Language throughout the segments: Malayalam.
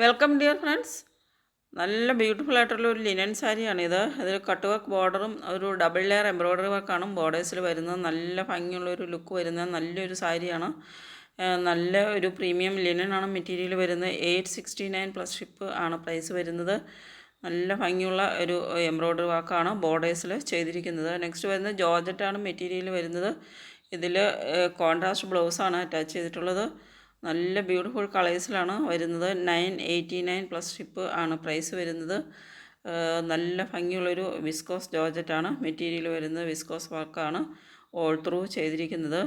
വെൽക്കം ഡിയർ ഫ്രണ്ട്സ് നല്ല ബ്യൂട്ടിഫുൾ ആയിട്ടുള്ള ഒരു ലിനൻ ഇത്. അതിൽ കട്ട് വർക്ക് ബോർഡറും ഒരു ഡബിൾ ലെയർ എംബ്രോയ്ഡറി വർക്കാണ് ബോർഡേഴ്സിൽ വരുന്നത്. നല്ല ഭംഗിയുള്ള ഒരു ലുക്ക് വരുന്ന നല്ലൊരു സാരിയാണ്. നല്ല ഒരു പ്രീമിയം ലിനൻ ആണ് മെറ്റീരിയൽ വരുന്നത്. Eight sixty nine plus ship ആണ് പ്രൈസ് വരുന്നത്. നല്ല ഭംഗിയുള്ള ഒരു എംബ്രോയ്ഡറി വർക്കാണ് ബോർഡേഴ്സിൽ ചെയ്തിരിക്കുന്നത്. നെക്സ്റ്റ് വരുന്നത് ജോർജറ്റാണ് മെറ്റീരിയൽ വരുന്നത്. ഇതിൽ കോൺട്രാസ്റ്റ് ബ്ലൗസാണ് അറ്റാച്ച് ചെയ്തിട്ടുള്ളത്. നല്ല ബ്യൂട്ടിഫുൾ കളേഴ്സിലാണ് വരുന്നത്. Nine eighty nine plus ship ആണ് പ്രൈസ് വരുന്നത്. നല്ല ഭംഗിയുള്ളൊരു വിസ്കോസ് ജോർജറ്റാണ് മെറ്റീരിയൽ വരുന്നത് വിസ്കോസ് വർക്കാണ് ഓൾ ത്രൂ ചെയ്തിരിക്കുന്നത്.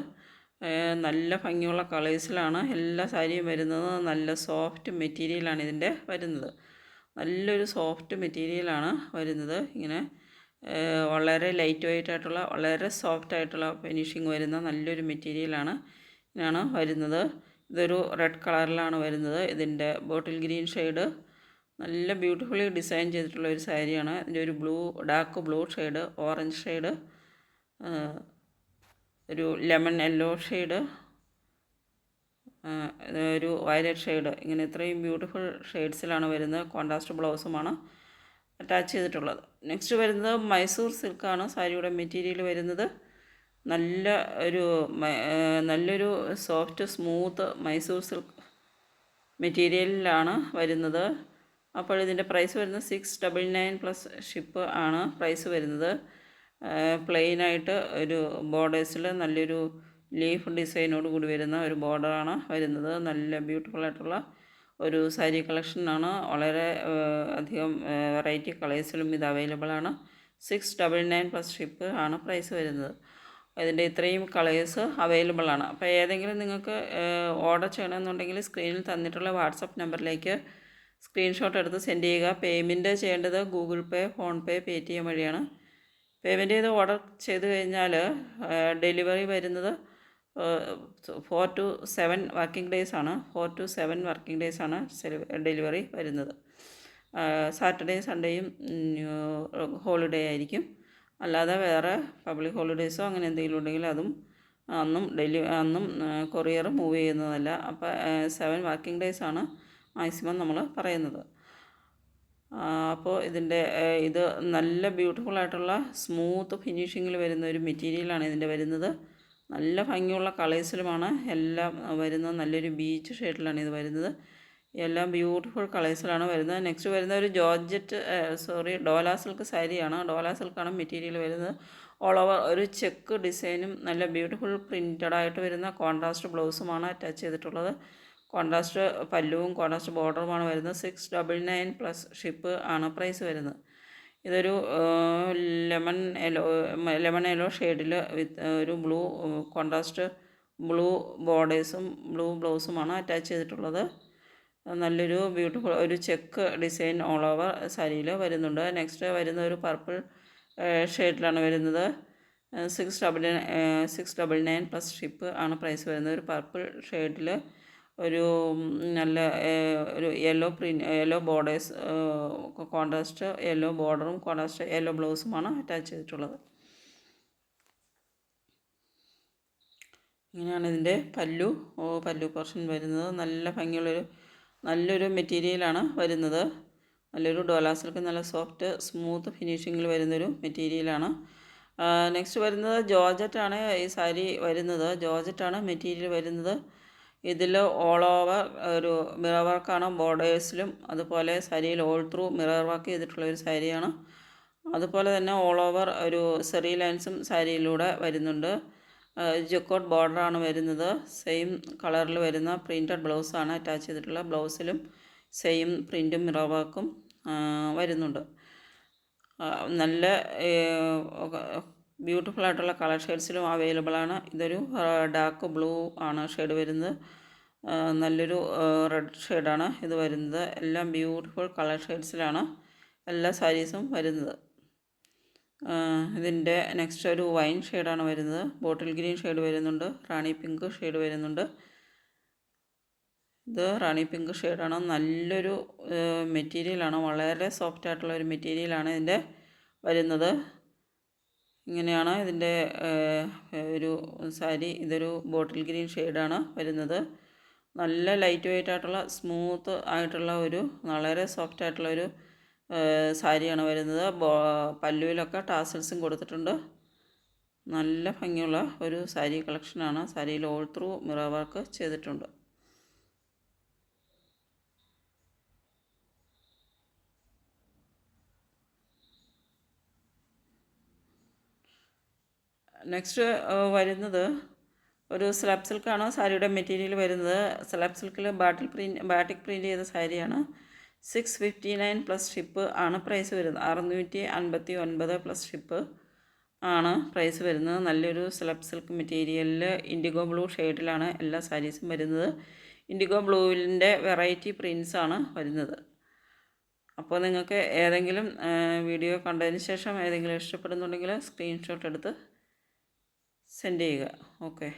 നല്ല ഭംഗിയുള്ള കളേഴ്സിലാണ് എല്ലാ സാരിയും വരുന്നത്. നല്ല സോഫ്റ്റ് മെറ്റീരിയലാണ് ഇതിന്റെ വരുന്നത്. നല്ലൊരു സോഫ്റ്റ് മെറ്റീരിയലാണ് വരുന്നത്. ഇങ്ങനെ വളരെ ലൈറ്റ് വെയിറ്റ് ആയിട്ടുള്ള വളരെ സോഫ്റ്റ് ആയിട്ടുള്ള ഫിനിഷിങ് വരുന്ന നല്ലൊരു മെറ്റീരിയലാണ് ഇതിനാണ് വരുന്നത്. ഇതൊരു റെഡ് കളറിലാണ് വരുന്നത്. ഇതിന്റെ ബോട്ടിൽ ഗ്രീൻ ഷെയ്ഡ് നല്ല ബ്യൂട്ടിഫുള്ളി ഡിസൈൻ ചെയ്തിട്ടുള്ള ഒരു സാരിയാണ്. ഇതിന്റെ ഒരു blue dark blue shade orange shade ഒരു ലെമൺ യെല്ലോ ഷെയ്ഡ് ഒരു വയലറ്റ് ഷെയ്ഡ് ഇങ്ങനെ ഇത്രയും ബ്യൂട്ടിഫുൾ ഷെയ്ഡ്സിലാണ് വരുന്നത്. കോൺട്രാസ്റ്റ് ബ്ലൗസുമാണ് അറ്റാച്ച് ചെയ്തിട്ടുള്ളത്. നെക്സ്റ്റ് വരുന്നത് മൈസൂർ സിൽക്കാണ് സാരിയുടെ മെറ്റീരിയൽ വരുന്നത്. നല്ല ഒരു നല്ലൊരു സോഫ്റ്റ് സ്മൂത്ത് മൈസൂർ സിൽക്ക് മെറ്റീരിയലിലാണ് വരുന്നത്. അപ്പോൾ ഇതിന്റെ പ്രൈസ് വരുന്നത് six double nine plus ship ആണ് പ്രൈസ് വരുന്നത്. പ്ലെയിനായിട്ട് ഒരു ബോർഡേഴ്സിൽ നല്ലൊരു ലീഫ് ഡിസൈനോട് കൂടി വരുന്ന ഒരു ബോർഡറാണ് വരുന്നത്. നല്ല ബ്യൂട്ടിഫുൾ ആയിട്ടുള്ള ഒരു സാരി കളക്ഷനാണ്. വളരെ അധികം വെറൈറ്റി കളേഴ്സിലും ഇത് അവൈലബിൾ ആണ് six double nine plus ship ആണ് പ്രൈസ് വരുന്നത്. ഇതിന്റെ ഇത്രയും കളേഴ്സ് അവൈലബിൾ ആണ്. അപ്പോൾ ഏതെങ്കിലും നിങ്ങൾക്ക് ഓർഡർ ചെയ്യണമെന്നുണ്ടെങ്കിൽ സ്ക്രീനിൽ തന്നിട്ടുള്ള വാട്സപ്പ് നമ്പറിലേക്ക് സ്ക്രീൻഷോട്ട് എടുത്ത് സെൻഡ് ചെയ്യുക. പേയ്മെന്റ് ചെയ്യേണ്ടത് Google pay PhonePe Paytm വഴിയാണ്. പേയ്മെന്റ് ചെയ്ത് ഓർഡർ ചെയ്ത് കഴിഞ്ഞാൽ ഡെലിവറി വരുന്നത് four to seven working days ആണ്. Four to seven working days ആണ് ഡെലിവറി വരുന്നത്. സാറ്റർഡേയും സൺഡേയും ഹോളിഡേ ആയിരിക്കും. അല്ലാതെ വേറെ പബ്ലിക് ഹോളിഡേയ്സോ അങ്ങനെ എന്തെങ്കിലും ഉണ്ടെങ്കിൽ അതും അന്നും ഡെലി അന്നും കൊറിയർ മൂവ് ചെയ്യുന്നതല്ല. അപ്പോൾ സെവൻ വർക്കിംഗ് ഡേയ്സ് ആണ് മാക്സിമം നമ്മൾ പറയുന്നത്. അപ്പോൾ ഇതിന്റെ ഇത് നല്ല ബ്യൂട്ടിഫുൾ ആയിട്ടുള്ള സ്മൂത്ത് ഫിനിഷിങ്ങിൽ വരുന്ന ഒരു മെറ്റീരിയലാണ് ഇതിന്റെ വരുന്നത്. നല്ല ഭംഗിയുള്ള കളേഴ്സിലുമാണ് എല്ലാം വരുന്നത്. നല്ലൊരു ബീച്ച് ഷെയ്ഡിലാണ് ഇത് വരുന്നത്. എല്ലാം ബ്യൂട്ടിഫുൾ കളേഴ്സിലാണ് വരുന്നത്. നെക്സ്റ്റ് വരുന്ന ഒരു ജോർജറ്റ് സോറി ഡോല സിൽക്ക് സാരിയാണ് ഡോല സിൽക്കാണ് മെറ്റീരിയൽ വരുന്നത്. ഓൾ ഓവർ ഒരു ചെക്ക് ഡിസൈനും നല്ല ബ്യൂട്ടിഫുൾ പ്രിന്റഡ് ആയിട്ട് വരുന്ന കോൺട്രാസ്റ്റ് ബ്ലൗസുമാണ് അറ്റാച്ച് ചെയ്തിട്ടുള്ളത്. കോൺട്രാസ്റ്റ് പല്ലുവും കോൺട്രാസ്റ്റ് ബോർഡറുമാണ് വരുന്നത്. Six double nine plus ship ആണ് പ്രൈസ് വരുന്നത്. ഇതൊരു ലെമൺ യെല്ലോ ലെമൺ യെല്ലോ ഷെയ്ഡിൽ വിത്ത് ഒരു ബ്ലൂ കോൺട്രാസ്റ്റ് ബ്ലൂ ബോർഡേഴ്സും ബ്ലൂ ബ്ലൗസുമാണ് അറ്റാച്ച് ചെയ്തിട്ടുള്ളത്. നല്ലൊരു ബ്യൂട്ടിഫുൾ ഒരു ചെക്ക് ഡിസൈൻ ഓൾ ഓവർ സാരിയിൽ വരുന്നുണ്ട്. നെക്സ്റ്റ് വരുന്ന ഒരു പർപ്പിൾ ഷെയ്ഡിലാണ് വരുന്നത്. Six double six double nine plus ship ആണ് പ്രൈസ് വരുന്നത്. ഒരു പർപ്പിൾ ഷെയ്ഡിൽ ഒരു നല്ല ഒരു yellow print yellow borders contrast yellow ബോർഡറും contrast yellow ബ്ലൗസുമാണ് അറ്റാച്ച് ചെയ്തിട്ടുള്ളത്. ഇങ്ങനെയാണ് ഇതിന്റെ പല്ലു. പല്ലു പോർഷൻ വരുന്നത്. നല്ല ഭംഗിയുള്ളൊരു നല്ലൊരു മെറ്റീരിയലാണ് വരുന്നത്. നല്ലൊരു ഡോലാ സിൽക്ക് നല്ല സോഫ്റ്റ് സ്മൂത്ത് ഫിനിഷിങ്ങിൽ വരുന്നൊരു മെറ്റീരിയലാണ്. നെക്സ്റ്റ് വരുന്നത് ജോർജറ്റാണ് ഈ സാരി വരുന്നത്. ജോർജറ്റാണ് മെറ്റീരിയൽ വരുന്നത്. ഇതിൽ ഓൾ ഓവർ ഒരു മിറർ വർക്കാണ് ബോർഡേഴ്സിലും അതുപോലെ സാരിയിൽ ഓൾ ത്രൂ മിറർ വർക്ക് ചെയ്തിട്ടുള്ള ഒരു സാരിയാണ്. അതുപോലെ തന്നെ ഓൾ ഓവർ ഒരു സെറി ലൈൻസും സാരിയിലൂടെ വരുന്നുണ്ട്. ജക്കോട്ട് ബോർഡറാണ് വരുന്നത്. സെയിം കളറിൽ വരുന്ന പ്രിന്റഡ് ബ്ലൗസാണ് അറ്റാച്ച് ചെയ്തിട്ടുള്ള. ബ്ലൗസിലും സെയിം പ്രിന്റും മിറർ വർക്കും വരുന്നുണ്ട്. നല്ല ബ്യൂട്ടിഫുൾ ആയിട്ടുള്ള കളർ ഷെയ്ഡ്സിലും അവൈലബിൾ ആണ്. ഇതൊരു ഡാർക്ക് ബ്ലൂ ആണ് ഷെയ്ഡ് വരുന്നത്. നല്ലൊരു റെഡ് ഷെയ്ഡാണ് ഇത് വരുന്നത്. എല്ലാം ബ്യൂട്ടിഫുൾ കളർ ഷെയ്ഡ്സിലാണ് എല്ലാ സാരീസും വരുന്നത്. ഇതിന്റെ നെക്സ്റ്റ് ഒരു വൈൻ ഷെയ്ഡാണ് വരുന്നത്. ബോട്ടിൽ ഗ്രീൻ ഷെയ്ഡ് വരുന്നുണ്ട്. റാണി പിങ്ക് ഷെയ്ഡ് വരുന്നുണ്ട്. ഇത് റാണി പിങ്ക് ഷെയ്ഡാണ് നല്ലൊരു മെറ്റീരിയലാണ് വളരെ സോഫ്റ്റ് ആയിട്ടുള്ള ഒരു മെറ്റീരിയലാണ് ഇതിന്റെ വരുന്നത്. ഇങ്ങനെയാണ് ഇതിന്റെ ഒരു സാരി ഇതൊരു ബോട്ടിൽ ഗ്രീൻ ഷെയ്ഡാണ് വരുന്നത്. നല്ല ലൈറ്റ് വെയിറ്റ് ആയിട്ടുള്ള സ്മൂത്ത് ആയിട്ടുള്ള ഒരു വളരെ സോഫ്റ്റ് ആയിട്ടുള്ള ഒരു സാരിയാണ് വരുന്നത്. പല്ലുവിലൊക്കെ ടാസൽസും കൊടുത്തിട്ടുണ്ട്. നല്ല ഭംഗിയുള്ള ഒരു സാരി കളക്ഷനാണ്. സാരിയിൽ ഓൾ ത്രൂ മിറർ വർക്ക് ചെയ്തിട്ടുണ്ട്. നെക്സ്റ്റ് വരുന്നത് ഒരു സ്ലാബ് സിൽക്കാണ് സാരിയുടെ മെറ്റീരിയൽ വരുന്നത്. സ്ലാബ് സിൽക്കിൽ ബാട്ടിൽ പ്രിന്റ് ബാട്ടിക് പ്രിന്റ് ചെയ്ത സാരിയാണ്. Six fifty nine plus ship ആണ് പ്രൈസ് വരുന്നത്. അറുന്നൂറ്റി അൻപത്തി ഒൻപത് പ്ലസ് ഷിപ്പ് ആണ് പ്രൈസ് വരുന്നത്. നല്ലൊരു സ്ലബ് സിൽക്ക് മെറ്റീരിയലിൽ ഇൻഡിഗോ ബ്ലൂ ഷെയ്ഡിലാണ് എല്ലാ സാരീസും വരുന്നത്. ഇൻഡിഗോ ബ്ലൂവിന്റെ വെറൈറ്റി പ്രിൻസ് ആണ് വരുന്നത്. അപ്പോൾ നിങ്ങൾക്ക് ഏതെങ്കിലും വീഡിയോ കണ്ടതിന് ശേഷം ഏതെങ്കിലും ഇഷ്ടപ്പെടുന്നുണ്ടെങ്കിൽ സ്ക്രീൻഷോട്ട് എടുത്ത് സെൻഡ് ചെയ്യുക. ഓക്കെ